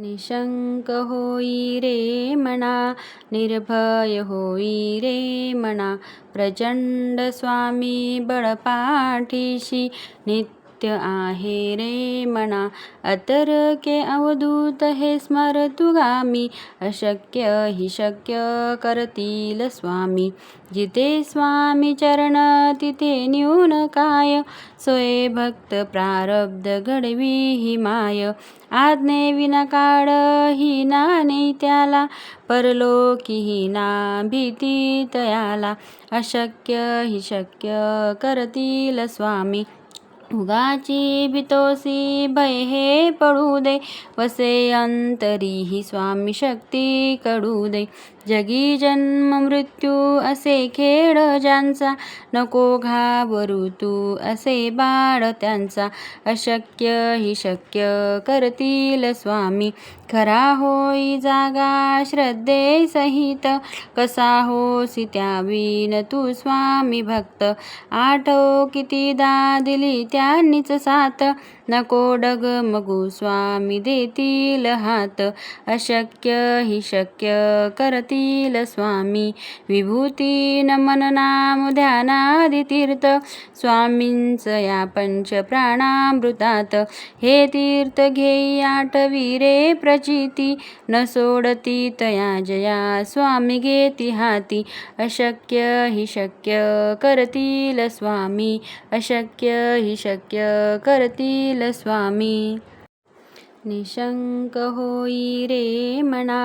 निशंक होई रे मना निर्भय होई रे मना प्रचंड स्वामी बळपाठीशी नित्य आहे रे मना अतर्के अवधूत हे स्मरतुगामी अशक्य हि शक्य करतील स्वामी जिथे स्वामी चरण तिथे न्यून काय सोय भक्त प्रारब्ध घडवी हि माय आज्ञे विना काळ ही नाने त्याला परलोकी ही ना भीती तयाला अशक्य हि शक्य करतील स्वामी उगाची भीतोसी भय हे पडू दे. वसे अंतरी ही स्वामी शक्ती कडू दे. जगी जन्म मृत्यू असे खेळ ज्यांचा. नको घाबरू तू असे बाळ त्यांचा. अशक्य ही शक्य करतील स्वामी. खरा होई जागा श्रद्धे सहित. कसा होसी त्यावीन तू स्वामी भक्त. आठव कितीदा दिली त्यांनीच साथ. नको डगमगू स्वामी देतील हात. अशक्य ही शक्य करतील स्वामी. विभूती नमन नाम ध्यानादि तीर्थ स्वामींच या पंच प्राणामृतात हे तीर्थ घेई आठवी प्रचिती. न सोडती तया जया स्वामी घेती हाती. अशक्य हि शक्य करतील स्वामी. अशक्य हि शक्य करतील स्वामी. निशंक होई रे मना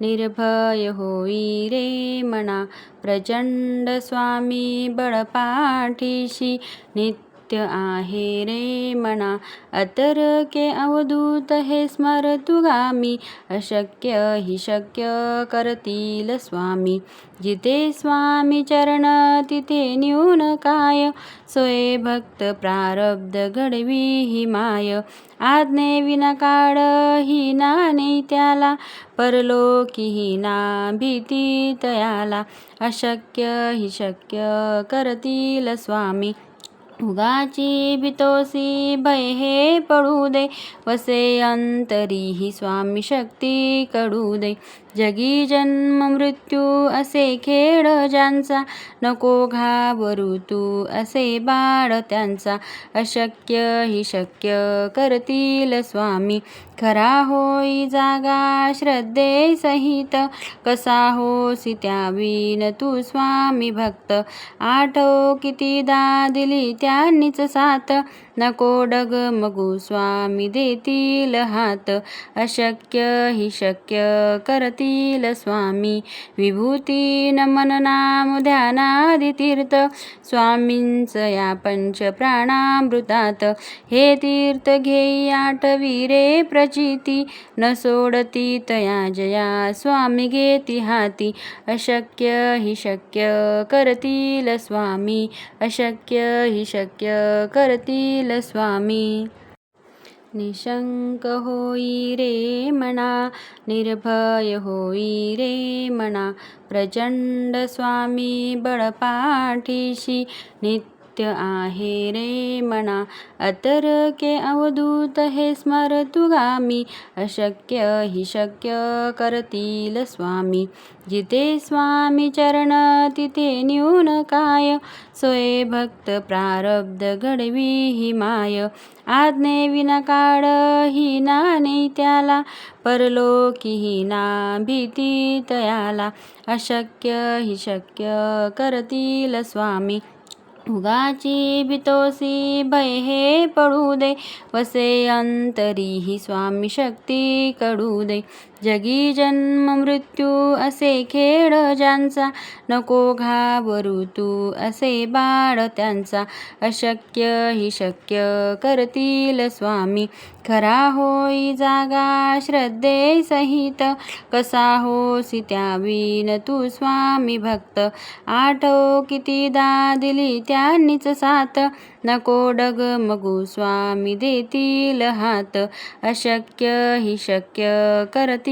निर्भय होई रे मना प्रचंड स्वामी बळपाठीशी नित्य आहे रे म्हणा अतर के अवधूत हे स्मरतुगामी अशक्य हि शक्य करतील स्वामी जिथे स्वामी चरण तिथे न्यून काय सोय भक्त प्रारब्ध घडवी हि माय आज्ञे विना काळ ही नाने त्याला परलोकी ही ना भीती तयाला अशक्य हि शक्य करतील स्वामी उगाची भीतोसी भय हे पडू दे. वसे अंतरी ही स्वामी शक्ती कडू दे. जगी जन्म मृत्यू असे खेळ ज्यांचा. नको घाबरू तू असे बाळ त्यांचा. अशक्य ही शक्य करतील स्वामी. खरा होई जागा श्रद्धे सहित कसा होसी त्यावीन तू स्वामी भक्त. आठव कितीदा दिली त्यांनीच साथ. नको डगमगू स्वामी देतील हात. अशक्य ही शक्य करतील स्वामी. विभूती नमन नाम ध्यानादितीर्थ. स्वामींच या पंच प्राणामृतात हे तीर्थ घेई आठवीरे प्रचिती. न सोडती तया जया स्वामी घेती हाती. अशक्य हि शक्य करतील स्वामी. अशक्य हि शक्य करतील स्वामी. निशंक होई रे मना निर्भय होई रे मना प्रचंड स्वामी बळपाठीशी नित्य आहे रे म्हणा अतर के अवधूत हे स्मरतुगामी अशक्य हि शक्य करतील स्वामी. जिथे स्वामी चरण तिथे न्यून काय. सोय भक्त प्रारब्ध घडवी हि माय. आज्ञे विना काळ ही नाने त्याला. परलोकी ही ना भीती तयाला. अशक्य हि शक्य करतील स्वामी. उगाची भितोसी भय हे पडू दे. वसे अंतरी ही स्वामी शक्ती कडू दे. जगी जन्म मृत्यू असे खेळ ज्यांचा. नको घाबरू तू असे बाळ त्यांचा. अशक्य ही शक्य करतील स्वामी. खरा होई जागा श्रद्धे सहित. कसा होसी त्यावीन तू स्वामी भक्त. आठव कितीदा दिली त्यांनीच साथ. नको डगमगू स्वामी देतील हात. अशक्य ही शक्य करतील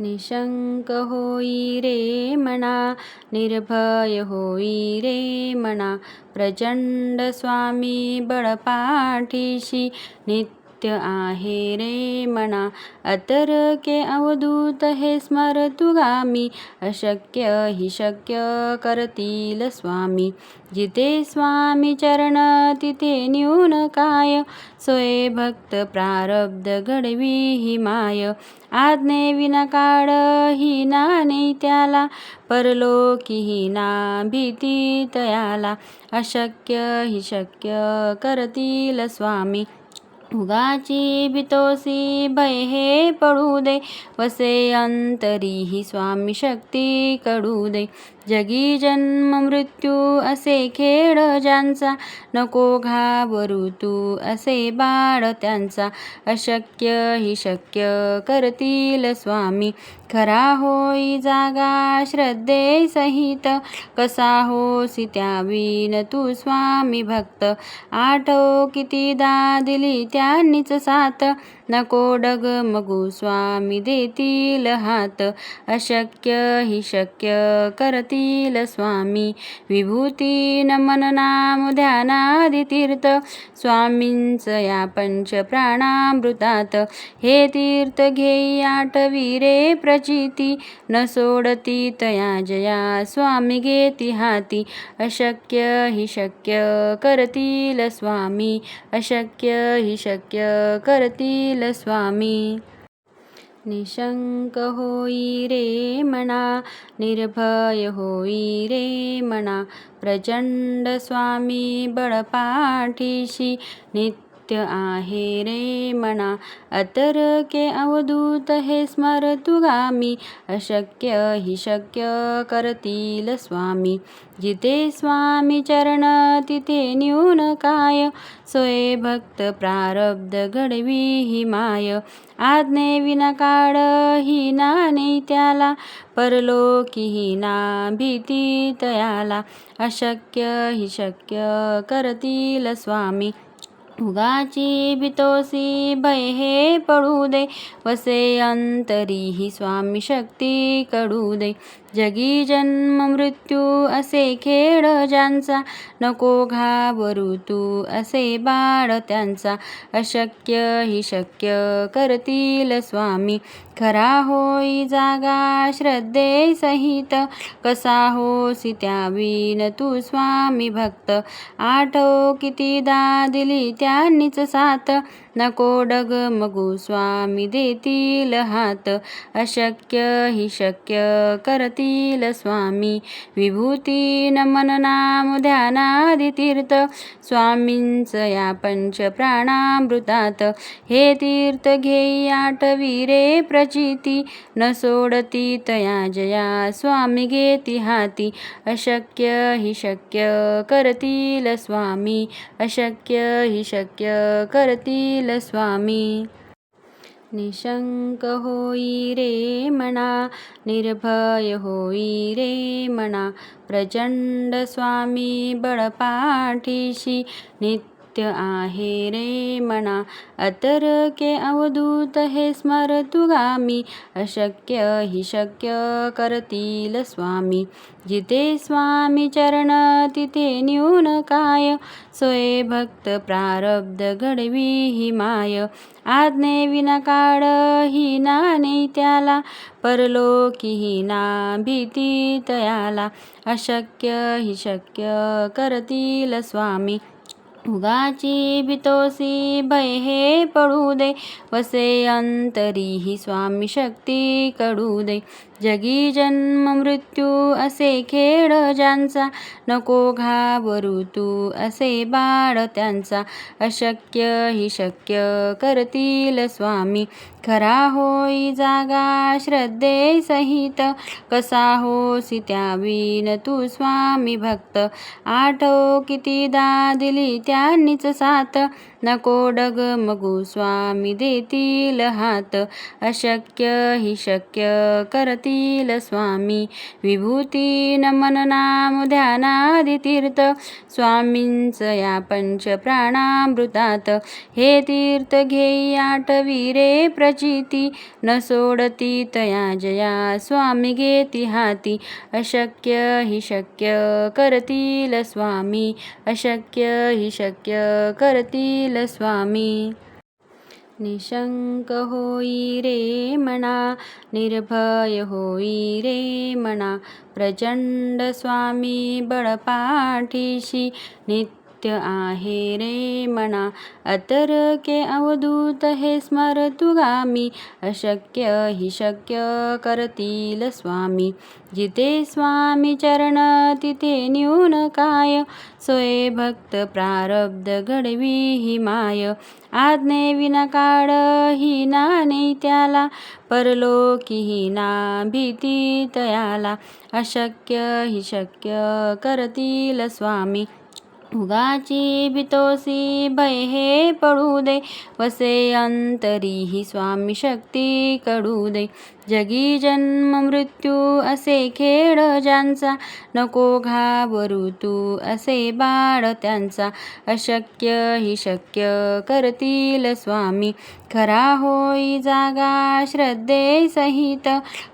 निशंक होई रे मना निर्भय होई रे मना प्रचंड स्वामी बळपाठीशी नित्य आहे रे मना अतर्के अवधूत हे स्मरतुगामी अशक्य हि शक्य करतील स्वामी. जिथे स्वामी चरण तिथे न्यून काय? सोय भक्त प्रारब्ध घडवी ही माय. आज्ञे विना काळ ही नाने त्याला. परलोकी ही ना भीती तयाला. अशक्य हि शक्य करतील स्वामी. उगाची भितोसी भय हे पडू दे. वसे अंतरी ही स्वामी शक्ती कडू दे. जगी जन्म मृत्यू असे खेळ ज्यांचा. नको घाबरू तू असे बाळ त्यांचा. अशक्य ही शक्य करतील स्वामी. खरा होई जागा श्रद्धे सहित. कसा होसी त्यावीन तू स्वामी भक्त. आठव कितीदा दिली त्यांनीच साथ. नको डगमगू स्वामी देतील हात. अशक्य हि शक्य करतील स्वामी. विभूती नमन नाम ध्यानादि तीर्थ स्वामींच या पंच प्राणामृतात. हे तीर्थ घेई आठवी रे प्रचिती. न सोडती तया जया स्वामी घेती हाती. अशक्य हि शक्य करतील स्वामी. अशक्य हि शक्य करतील स्वामी निशंक होई रे मना निर्भय होई रे मना प्रचंड स्वामी बळपाठीशी नित्य आहे रे मना अतर्के अवधूत हे स्मरतुगामी अशक्य हि शक्य करतील स्वामी जिथे स्वामी चरण तिथे न्यून काय सोय भक्त प्रारब्ध घडवी ही माय आज्ञे विना काळ ही नाही त्याला परलोकी ही ना भीती तयाला अशक्य हि शक्य करतील स्वामी उगाची भीतोसी भय हे पडू दे वसे अंतरी ही स्वामी शक्ती कडू दे. जगी जन्म मृत्यू असे खेळ ज्यांचा. नको घाबरू तू असे बाळ त्यांचा. अशक्य ही शक्य करतील स्वामी. खरा होई जागा श्रद्धे सहित. कसा होसी त्यावीन तू स्वामी भक्त. आठव कितीदा दिली त्यांनीच साथ. नको डगमगू स्वामी देतील हात. अशक्य हि शक्य करतील स्वामी. विभूती नमन नाम ध्यानादी तीर्थ. स्वामींच या पंच प्राणामृतात. हे तीर्थ घेई आठवी रे प्रचिती. न सोडती तया जया स्वामी घेती हाती. अशक्य हि शक्य करतील स्वामी. अशक्य हि शक्य करतील स्वामी निशंक होई रे मना निर्भय होई रे मना प्रचंड स्वामी बळपाठीशी नित्य आहे रे म्हणा अतर के अवधूत हे स्मरतुगामी अशक्य हि शक्य करतील स्वामी. जिथे स्वामी चरण तिथे न्यून काय? सोय भक्त प्रारब्ध घडवी ही माय. आज्ञे विना काळ ही नाने त्याला. परलोकी ही ना भीती तयाला. अशक्य हि शक्य करतील स्वामी. उगाची भितोसी भय हे पडू दे. वसे अंतरी ही स्वामी शक्ती कडू दे. जगी जन्म मृत्यू असे खेळ ज्यांचा. नको घाबरू तू असे बाळ त्यांचा. अशक्य ही शक्य करतील स्वामी. खरा होई जागा श्रद्धे सहित. कसा होसी त्यावीन तू स्वामी भक्त. आठव कितीदा दिली त्यांनीच साथ. नको डगमगू स्वामी देतील हात. अशक्य ही शक्य करतील स्वामी. विभूती नमन नाम ध्यानादि तीर्थ. स्वामींच या पंच प्राणामृतात. हे तीर्थ घेई आठवी रे प्रचिती. न सोडती तया जया स्वामी घेती हाती. अशक्य हि शक्य करतील स्वामी. अशक्य हि शक्य करतील स्वामी. निशंक होई रे मना निर्भय होई रे मना प्रचंड स्वामी बळपाठीशी नित्य आहे रे मना अतर्के अवधूत हे स्मर तुगामी अशक्य हि शक्य करतील स्वामी. जिथे स्वामी चरण तिथे न्यून काय? सोय भक्त प्रारब्ध घडवी ही माय. आज्ञे विना काळ ही नाने त्याला. परलोकी ही ना भीती तयाला. अशक्य हि शक्य करतील स्वामी. उगाची भितोसी भय हे पडू दे. वसे अंतरी ही स्वामी शक्ती कडू दे. जगी जन्म मृत्यू असे खेळ ज्यांचा. नको घाबरू तू असे बाळ त्यांचा. अशक्य ही शक्य करतील स्वामी. खरा होई जागा श्रद्धे सहित.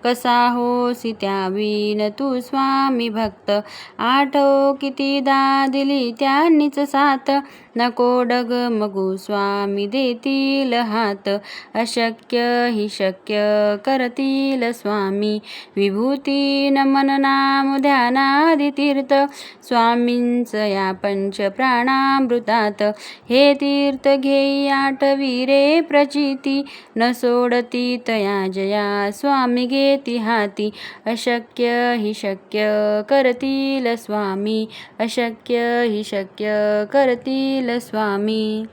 कसा होसी त्यावीन तू स्वामी भक्त. आठव कितीदा दिली त्यांनीच साथ. नको डगमगू स्वामी देतील हात अशक्य ही शक्य करतील स्वामी। विभूती नमन नाम ध्यानादि तीर्थ स्वामींच या पंच प्राणामृतात हे तीर्थ घेई आठवी प्रचिती। न सोडती तया जया स्वामी घेती हाती। अशक्य ही शक्य करतील स्वामी। अशक्य ही शक्य करतील स्वामी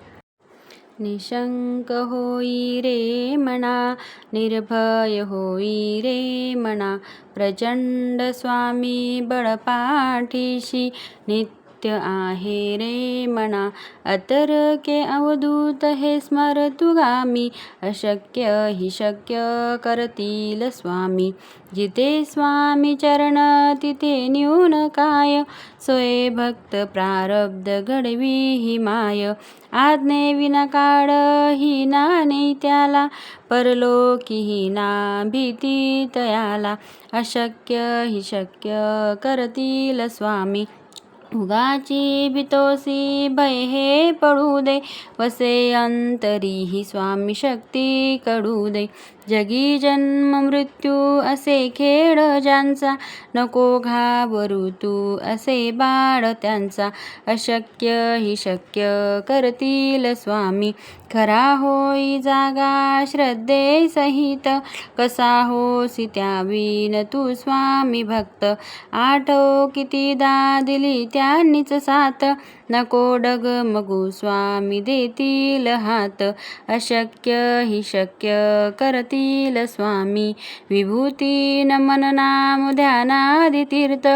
निशंक होई रे मना निर्भय होई रे मना प्रचंड स्वामी बळपाठीशी नित्य आहे रे मना अतर्के अवधूत हे स्मर तुगामी अशक्य हि शक्य करतील स्वामी जिथे स्वामी चरण तिथे न्यून काय सोय भक्त प्रारब्ध घडवी ही माय आज्ञे विना काळ ही नाने त्याला परलोकी ही ना भीती तयाला अशक्य हि शक्य करतील स्वामी उगाची भितोसी भय हे पडू दे वसे अंतरी ही स्वामी शक्ती कडू दे। जगी जन्म मृत्यू असे खेळ ज्यांचा. नको घाबरू तू असे बाळ त्यांचा. अशक्य ही शक्य करतील स्वामी. खरा होई जागा श्रद्धे सहित. कसा होसी त्यावीन तू स्वामी भक्त. आठव कितीदा दिली त्यांनीच साथ. नको डगमगू स्वामी देतील हात. अशक्य ही शक्य करतील स्वामी. विभूती नमन नाम ध्यानादि तीर्थ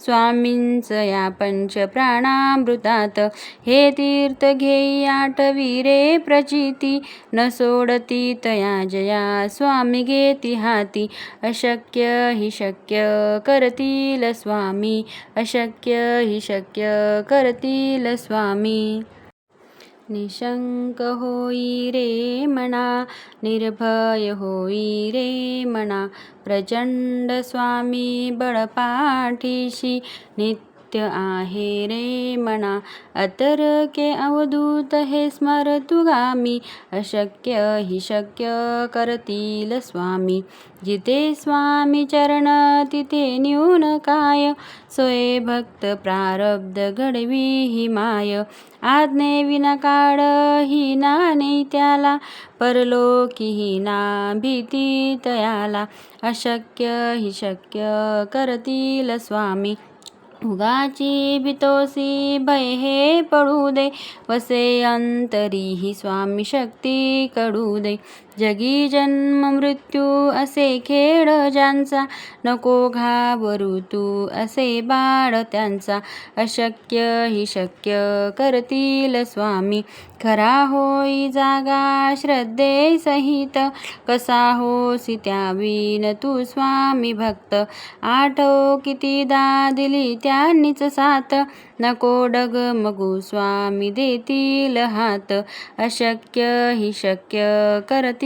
स्वामींच या पंच प्राणामृतात. हे तीर्थ घेई आठवी रे प्रचिती. न सोडती तया जया स्वामी घेती हाती. अशक्य ही शक्य करतील स्वामी. अशक्य ही शक्य करतील स्वामी। निशंक होई रे मना निर्भय होई रे मना प्रचंड स्वामी बळपाठीशी नित्य नित्य आहे रे म्हणा अतर्के अवधूत हे स्मर तुगामी अशक्य हि शक्य करतील स्वामी. जिथे स्वामी चरण तिथे न्यून काय? सोय भक्त प्रारब्ध घडवी ही माय. आज्ञे विना काळ ही नाने त्याला. परलोकी ही ना भीती तयाला. अशक्य हि शक्य करतील स्वामी. उगाची भितोसी भय हे पडू दे. वसे अंतरी ही स्वामी शक्ती कडू दे. जगी जन्म मृत्यू असे खेळ ज्यांचा. नको घाबरू तू असे बाळ त्यांचा. अशक्य ही शक्य करतील स्वामी. खरा होई जागा श्रद्धे सहित. कसा होसी त्यावीन तू स्वामी भक्त. आठव कितीदा दिली त्यांनीच साथ. नको डगमगू स्वामी देतील हात. अशक्य ही शक्य करतील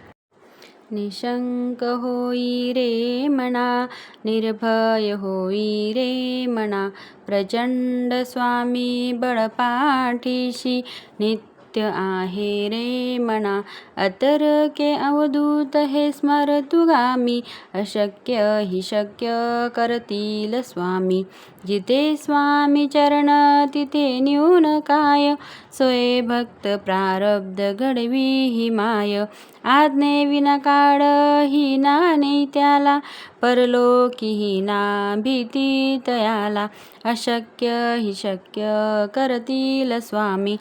निशंक होई रे म्हणा निर्भय होई रे म्हणा प्रचंड स्वामी बळपाठीशी नित्य आहे रे म्हणा अतर्के अवधूत हे स्मर तुगामी अशक्य हि शक्य करतील स्वामी जिथे स्वामी चरण तिथे न्यून काय सोय भक्त प्रारब्ध घडवी ही माय आज्ञे विना काळ ही नाने त्याला परलोकी ही ना भीती तयाला अशक्य हि शक्य करतील स्वामी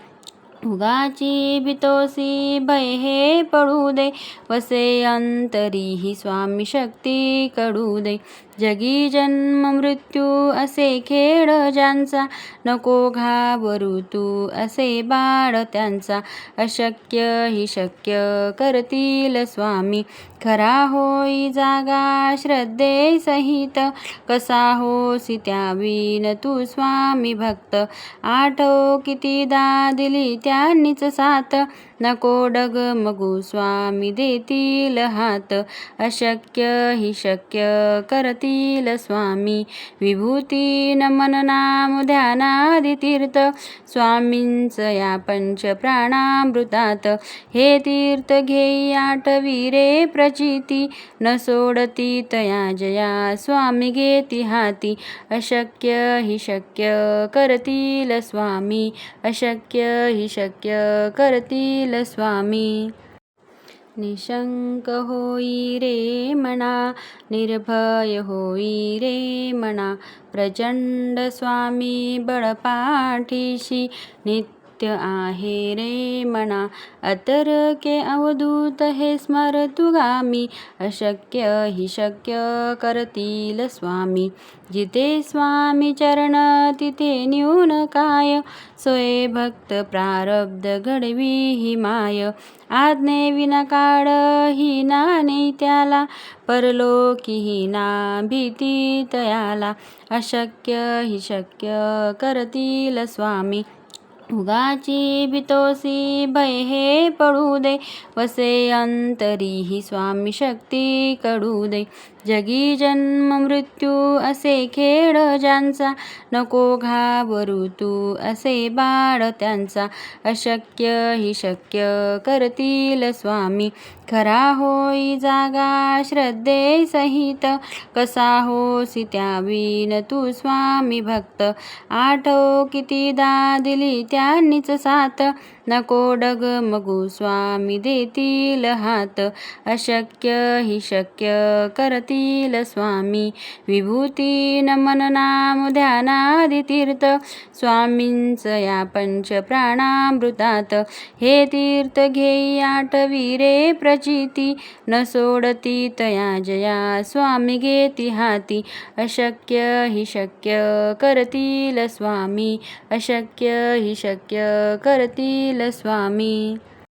उगाची भितोसी भय हे पडू दे. वसे अंतरी ही स्वामी शक्ती कडू दे. जगी जन्म मृत्यू असे खेळ ज्यांचा. नको घाबरू तू असे बाळ त्यांचा. अशक्य ही शक्य करतील स्वामी. खरा होई जागा श्रद्धे सहित. कसा होसी त्यावीन तू स्वामी भक्त. आठव कितीदा दिली त्यांनीच साथ. नको डगमगू स्वामी देतील हात. अशक्य हि शक्य करतील स्वामी. विभूती नमन नाम ध्यानादि तीर्थ स्वामींच या पंच प्राणामृतात. हे तीर्थ घेई आठवी प्रचिती. न सोडती तया जया स्वामी घेती हाती. अशक्य हि शक्य करतील स्वामी. अशक्य हि शक्य करतील स्वामी। निशंक होई रे म्हणा निर्भय होई रे म्हणा प्रचंड स्वामी बळपाठीशी नित्य आहे रे म्हणा अतर्के अवधूत हे स्मर तुगामी अशक्य हि शक्य करतील स्वामी जिथे स्वामी चरण तिथे न्यून काय सोय भक्त प्रारब्ध घडवी ही माय आज्ञे विना काळ ही नाने त्याला परलोकी ही ना भीती तयाला अशक्य हि शक्य करतील स्वामी उगाची भितोसी भय हे पडू दे. वसे अंतरी ही स्वामी शक्ती कडू दे. जगी जन्म मृत्यू असे खेळ ज्यांचा. नको घाबरू तू असे बाळ त्यांचा. अशक्य ही शक्य करतील स्वामी. खरा होई जागा श्रद्धे सहित. कसा होसी त्यावीन तू स्वामी भक्त. आठव कितीदा दिली त्यांनीच साथ. नको डगमगू स्वामी देतील हात. अशक्य हि शक्य करतील स्वामी. विभूती नमन नाम ध्यानादि तीर्थ स्वामींच या पंच प्राणामृतात हे तीर्थ घेई आठवी प्रचिती. न सोडती तया जया स्वामी घेती हाती. अशक्य हि शक्य करतील स्वामी. अशक्य हि शक्य करतील स्वामी